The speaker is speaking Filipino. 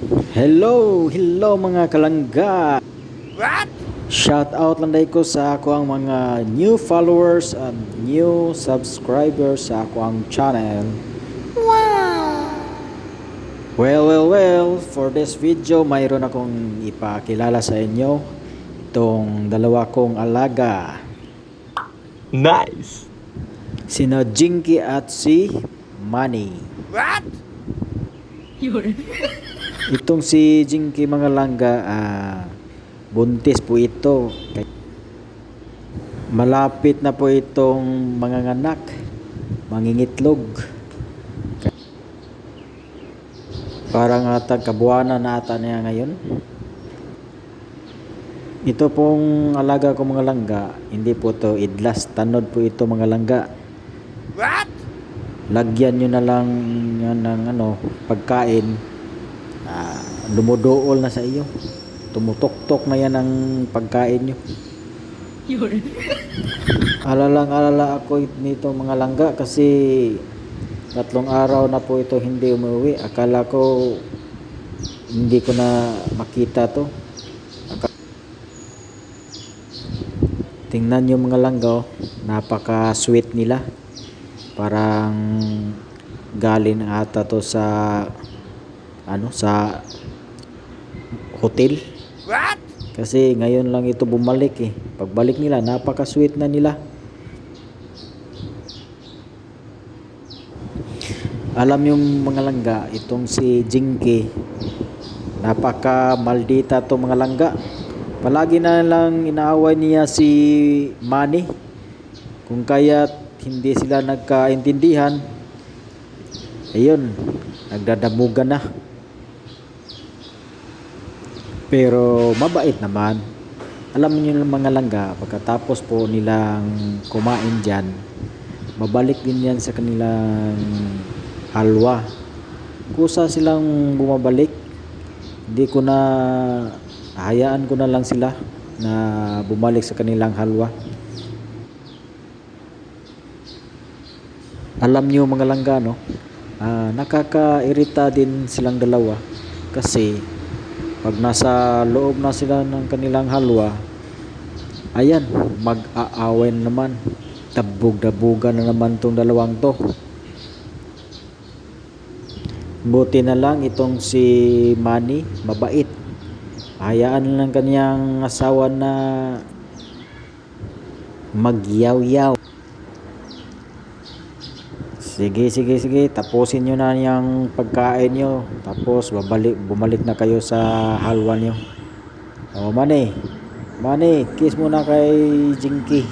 Hello, hello mga kalangga. What? Shout out lang dahil ko sa ako ang mga new followers and new subscribers sa ako ang channel. Wow! Well, well, well, for this video, mayroon akong ipakilala sa inyo itong dalawa kong alaga. Nice. Sina Jinky at si Manny. Itong si Jinky mga langga, ah, buntis po ito. Malapit na po itong mga anak, mangingitlog. Parang ata kabuana na ata niya ngayon. Ito pong alaga ko mga langga, hindi po to idlas, tanod po ito mga langga. Lagyan nyo na lang yan ng ano, pagkain. Lumudool na sa iyo. Tumutok-tok na yan ang pagkain nyo. Alalang alala ako nito mga langga kasi tatlong araw na po ito hindi umuwi. Akala ko hindi ko na makita to. Aka- Tingnan nyo mga langga, oh. napaka-sweet nila. Parang galing ata to sa ano sa hotel. Kasi ngayon lang ito bumalik eh. Pagbalik nila, napaka-sweet na nila. Alam yung mga langga, itong si Jinky, napaka maldita to mga langga. Palagi na lang inaaway niya si Manny. Kung kaya hindi sila nagkaintindihan, ayun, nagdadamugan na. Pero mabait naman. Alam niyo ng mga langga, pagkatapos po nilang kumain dyan, mabalik din yan sa kanilang halwa. Kusa silang bumabalik, hindi ko na, hayaan ko na lang sila na bumalik sa kanilang halwa. Alam niyo mga langga, no? Ah, nakakairita din silang dalawa kasi pag nasa loob na sila ng kanilang halwa ayan mag-aaway na naman. Dabog-dabugan na naman tong dalawang to. Buti na lang itong si Manny mabait. Hayaan lang kanyang asawa na magyaw-yaw Sige, sige, sige. Tapusin nyo na yung pagkain nyo. Tapos, babalik, bumalik na kayo sa halwa nyo. O, Mane. Mane, kiss muna kay Jinky.